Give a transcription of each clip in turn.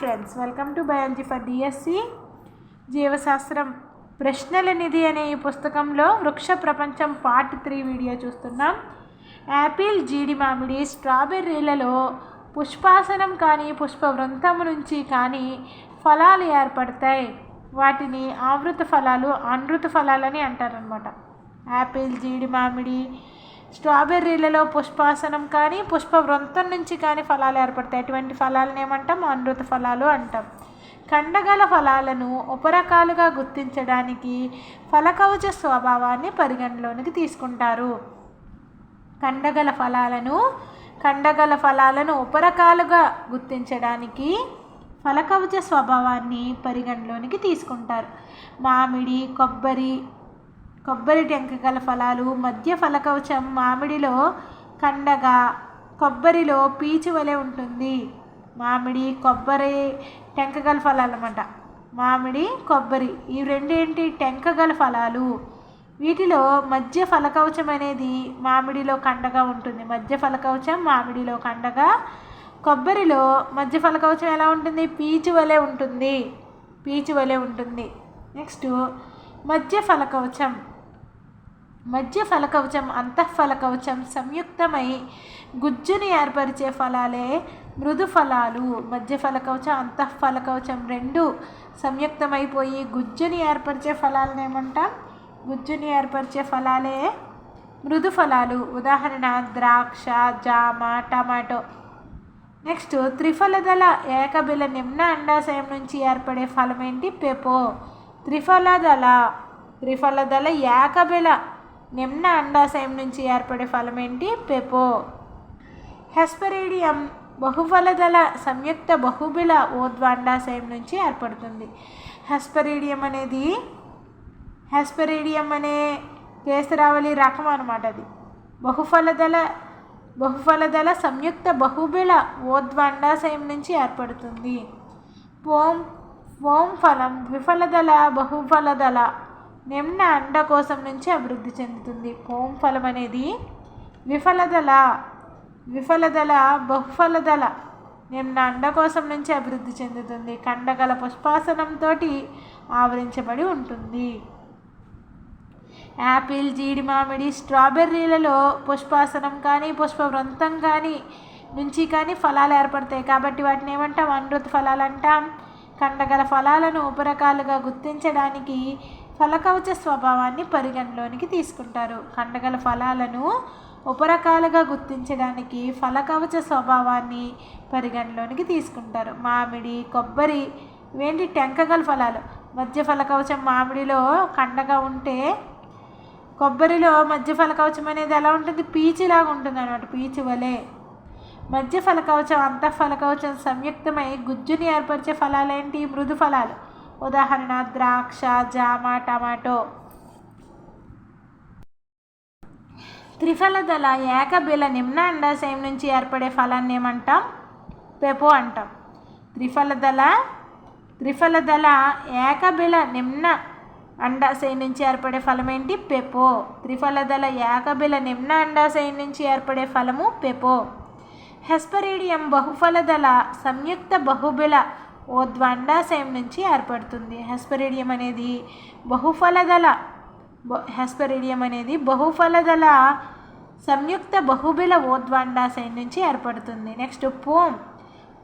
Friends welcome to biology for DSC జీవశాస్త్రం ప్రశ్నల నిధి అనే ఈ పుస్తకంలో వృక్ష ప్రపంచం పార్ట్ త్రీ వీడియో చూస్తున్నాం. యాపిల్ జీడి మామిడి స్ట్రాబెర్రీలలో పుష్పాసనం కానీ పుష్పవృంతము నుంచి కానీ ఫలాలు ఏర్పడతాయి. వాటిని ఆవృత ఫలాలు అనృత ఫలాలని అంటారనమాట యాపిల్ జీడి మామిడి స్ట్రాబెర్రీలలో పుష్పాసనం కానీ పుష్ప వృంతం నుంచి కానీ ఫలాలు ఏర్పడతాయి. అటువంటి ఫలాలను ఏమంటాం? అనృత ఫలాలు అంటాం. కండగల ఫలాలను ఉపరకాలుగా గుర్తించడానికి ఫలకవచ స్వభావాన్ని పరిగణలోనికి తీసుకుంటారు. కండగల ఫలాలను కండగల ఫలాలను ఉపరకాలుగా గుర్తించడానికి ఫలకవచ స్వభావాన్ని పరిగణలోనికి తీసుకుంటారు. మామిడి కొబ్బరి కొబ్బరి టెంక గల ఫలాలు మధ్య ఫలకవచం మామిడిలో కండగా కొబ్బరిలో పీచు వలె ఉంటుంది. మామిడి కొబ్బరి టెంకగల ఫలాలు అన్నమాట మామిడి కొబ్బరి ఈ రెండేంటి? టెంకగల ఫలాలు. వీటిలో మధ్య ఫలకవచం అనేది మామిడిలో కండగా ఉంటుంది. మధ్య ఫలకవచం మామిడిలో కండగా. కొబ్బరిలో మధ్య ఫలకవచం ఎలా ఉంటుంది? పీచు వలె ఉంటుంది. పీచు వలె ఉంటుంది. నెక్స్ట్ మధ్య ఫలకవచం. మధ్య ఫలకవచం అంతఃఫలకవచం సంయుక్తమై గుజ్జుని ఏర్పరిచే ఫలాలే మృదు ఫలాలు మధ్య ఫలకవచం అంతఃఫలకవచం రెండు సంయుక్తమైపోయి గుజ్జుని ఏర్పరిచే ఫలాలను ఏమంటాం? గుజ్జుని ఏర్పరిచే ఫలాలే మృదు ఫలాలు ఉదాహరణ ద్రాక్ష జామ టమాటో. నెక్స్ట్ త్రిఫలదళ ఏకబిల నిమ్న అండాశయం నుంచి ఏర్పడే ఫలమేంటి? పెపో. త్రిఫలదళ. త్రిఫలదళ ఏకబిల నిమ్న అండాశయం నుంచి ఏర్పడే ఫలం ఏంటి పెపో. హెస్పరేడియం బహుఫలదల సంయుక్త బహుబిల ఓద్వాండాశయం నుంచి ఏర్పడుతుంది. హెస్పరేడియం అనేది హెస్పరేడియం అనే కేసరావళి రకం అనమాట అది. బహుఫలదళ బహుఫలదల సంయుక్త బహుబిల ఓద్వాండాశయం నుంచి ఏర్పడుతుంది. పోం ఓం ఫలం ద్విఫలదల బహుఫలదల నిమ్న అండకోశం నుంచి అభివృద్ధి చెందుతుంది. పోం ఫలం అనేది విఫలదల విఫలదల బహుఫలదల నిమ్న అండకోశం నుంచి అభివృద్ధి చెందుతుంది. కండగల పుష్పాసనంతో ఆవరించబడి ఉంటుంది. యాపిల్ జీడి మామిడి స్ట్రాబెర్రీలలో పుష్పాసనం కానీ పుష్పవృంతం కానీ నుంచి కానీ ఫలాలు ఏర్పడతాయి. కాబట్టి వాటిని ఏమంటాం? అనృత్ ఫలాలు అంటాం. కండగల ఫలాలను ఉపరకాలుగా గుర్తించడానికి ఫలకవచ స్వభావాన్ని పరిగణలోనికి తీసుకుంటారు. కండగల ఫలాలను ఉపరకాలుగా గుర్తించడానికి ఫలకవచ స్వభావాన్ని పరిగణలోనికి తీసుకుంటారు. మామిడి కొబ్బరి ఇవేంటి టెంకగల ఫలాలు. మధ్య ఫలకవచం మామిడిలో కండగా ఉంటే కొబ్బరిలో మధ్య ఫలకవచం అనేది ఎలా ఉంటుంది? పీచులాగా ఉంటుంది అనమాట పీచు వలె. మధ్య ఫలకవచం అంత ఫలకవచం సంయుక్తమై గుజ్జుని ఏర్పరిచే ఫలాలేంటి? మృదు ఫలాలు. ఉదాహరణ ద్రాక్ష జామ టమాటో. త్రిఫలదళ ఏకబిల నిమ్న అండాశయం నుంచి ఏర్పడే ఫలాన్ని ఏమంటాం? పెపో అంటాం. త్రిఫలదళ త్రిఫలదళ ఏకబిల నిమ్న అండాశయం నుంచి ఏర్పడే ఫలం ఏంటి పెపో. త్రిఫలదళ ఏకబిల నిమ్న అండాశయం నుంచి ఏర్పడే ఫలము పెపో. హెస్పరీడియం బహుఫలదళ సంయుక్త బహుబిల ఓద్వాండాశయం నుంచి ఏర్పడుతుంది. హెస్పరీడియం అనేది బహుఫలదళ హెస్పరీడియం అనేది బహుఫలదళ సంయుక్త బహుబిల ఓద్వాండాశయం నుంచి ఏర్పడుతుంది. నెక్స్ట్ పోమ్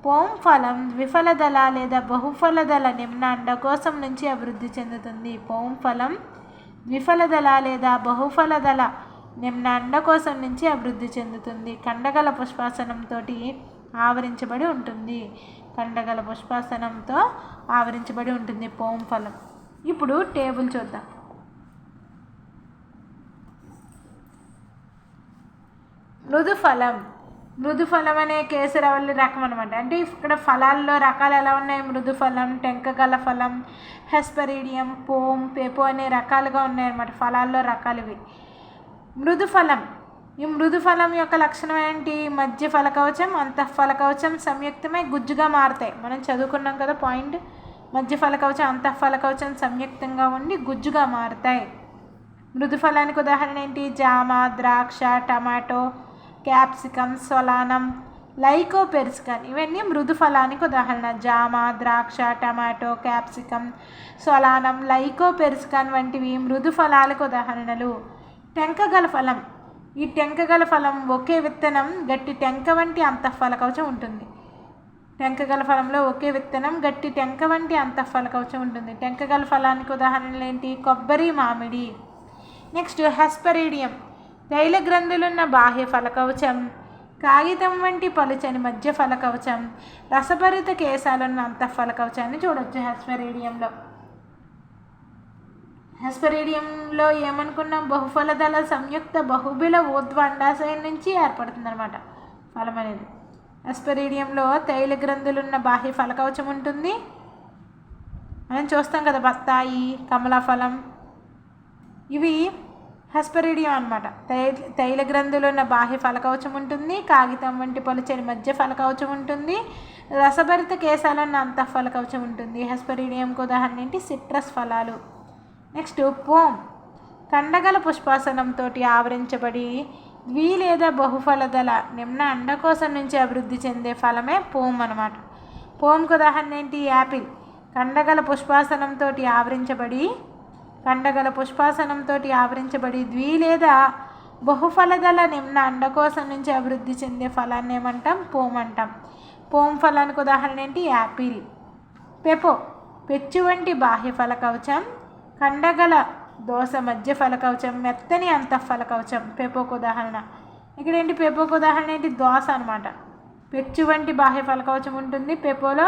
పోమ్ ఫలం ద్విఫలదళ లేదా బహుఫలదళ నిమ్న అండకోశం నుంచి అభివృద్ధి చెందుతుంది. పోమ్ ఫలం ద్విఫలదళ లేదా బహుఫలదళ నిమ్న అండకోశం నుంచి అభివృద్ధి చెందుతుంది. కండగల పుష్పాసనంతో ఆవరించబడి ఉంటుంది. కండగల పుష్పాసనంతో ఆవరించబడి ఉంటుంది పోం ఫలం. ఇప్పుడు టేబుల్ చూద్దాం. మృదు ఫలం మృదు ఫలం అనే కేసరవల్లి రకం అనమాట అంటే ఇక్కడ ఫలాల్లో రకాలు ఎలా ఉన్నాయి? మృదు ఫలం టెంకగల ఫలం హెస్పరీడియం పోమ్ పేపో అనే రకాలుగా ఉన్నాయన్నమాట ఫలాల్లో రకాలు ఇవి. మృదు ఫలం ఈ మృదు ఫలం యొక్క లక్షణం ఏంటి? మధ్య ఫలకవచం అంతఃఫలకవచం సంయుక్తమై గుజ్జుగా మారుతాయి. మనం చదువుకున్నాం కదా పాయింట్. మధ్య ఫలకవచం అంతఃఫలకవచం సంయుక్తంగా ఉండి గుజ్జుగా మారుతాయి. మృదు ఫలానికి ఉదాహరణ ఏంటి? జామ ద్రాక్ష టమాటో క్యాప్సికమ్ సొలానం లైకోపెరిస్కన్ ఇవన్నీ మృదు ఫలానికి ఉదాహరణ. జామ ద్రాక్ష టమాటో క్యాప్సికం సొలానం లైకోపెరిస్కన్ వంటివి మృదు ఫలాలకు ఉదాహరణలు. టెంకగల ఫలం. ఈ టెంకగల ఫలం ఒకే విత్తనం గట్టి టెంక వంటి అంతఃఫల కవచం ఉంటుంది. టెంకగల ఫలంలో ఒకే విత్తనం గట్టి టెంక వంటి అంతఃఫల కవచం ఉంటుంది. టెంకగల ఫలానికి ఉదాహరణలు ఏంటి? కొబ్బరి మామిడి. Next hesperidium. తైల గ్రంథులున్న బాహ్య ఫలకవచం కాగితం వంటి పలుచని మధ్య ఫలకవచం రసభరిత కేశాలున్న అంతఃఫల కవచాన్ని చూడొచ్చు హెస్పరీడియంలో. హెస్పరీడియంలో ఏమనుకున్నాం? బహుఫలదళ సంయుక్త బహుబిల ఊర్ధ్వ అండాశయం నుంచి ఏర్పడుతుంది అనమాట ఫలం అనేది హెస్పరీడియంలో తైల గ్రంథులున్న బాహ్య ఫలకవచం ఉంటుంది. మనం చూస్తాం కదా బత్తాయి కమలాఫలం. ఇవి హెస్పరీడియం అనమాట తైల తైల గ్రంథులు ఉన్న బాహ్య ఫలకవచం ఉంటుంది. కాగితం వంటి పలుచని మధ్య ఫలకవచం ఉంటుంది. రసభరిత కేశాలన్న అంత ఫలకవచం ఉంటుంది. హెస్పరీడియంకు ఉదాహరణ ఏంటి? సిట్రస్ ఫలాలు. నెక్స్ట్ పోమ్. కండగల పుష్పాసనంతో ఆవరించబడి ద్వి లేదా బహుఫలదల నిమ్న అండకోశం నుంచి అభివృద్ధి చెందే ఫలమే పోమ్ అనమాట పోమ్కు ఉదాహరణ ఏంటి? యాపిల్. కండగల పుష్పాసనంతో ఆవరించబడి కండగల పుష్పాసనంతో ఆవరించబడి ద్వి లేదా బహుఫలదల నిమ్న అండకోశం నుంచి అభివృద్ధి చెందే ఫలాన్ని ఏమంటాం? పోమ్ అంటాం. పోమ్ ఫలానికి ఉదాహరణ ఏంటి? యాపిల్. పెపో. పెచ్చు వంటి బాహ్య ఫల కవచం కండగల దోస మధ్య ఫలకవచం మెత్తని అంత కవచం పెపోకు ఉదాహరణ. ఇక్కడ ఏంటి పెపోకు ఉదాహరణ? ఏంటి? దోస అనమాట పెచ్చు వంటి బాహ్య ఫలకవచం ఉంటుంది పెపోలో.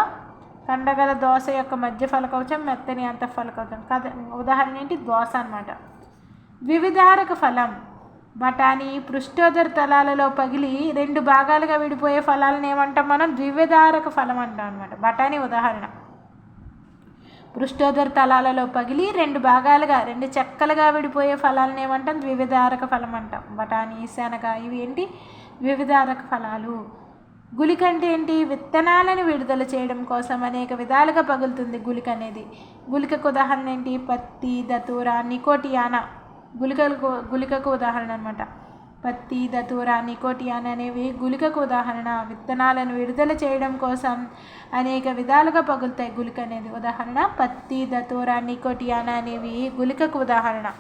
కండగల దోస యొక్క మధ్య ఫలకవచం మెత్తని అంత కవచం కథ ఉదాహరణ ఏంటి? దోస అనమాట ద్వివిధారక ఫలం. బఠానీ పృష్ఠోదర తలాలలో పగిలి రెండు భాగాలుగా విడిపోయే ఫలాలను ఏమంటాం మనం? ద్వివిధారక ఫలం అంటాం అనమాట బఠానీ ఉదాహరణ. పృష్ఠోదర తలాలలో పగిలి రెండు భాగాలుగా రెండు చెక్కలుగా విడిపోయే ఫలాలను ఏమంటాం? ద్వివిధారక ఫలం అంటాం. బఠానీ శనగ ఇవి ఏంటి? ద్వివిధారక ఫలాలు. గులిక అంటే ఏంటి? విత్తనాలను విడుదల చేయడం కోసం అనేక విధాలుగా పగులుతుంది గులిక అనేది. గులికకు ఉదాహరణ ఏంటి? పత్తి దతూర నికోటియానా. గులికలకు గులికకు ఉదాహరణ అనమాట పత్తి దతూర నికోటియాన్ అనేవి గులికకు ఉదాహరణ. విత్తనాలను విడుదల చేయడం కోసం అనేక విధాలుగా పగులుతాయి. గులిక అనేది ఉదాహరణ. పత్తి దతూర నికోటియాన్ అనేవి గులికకు ఉదాహరణ.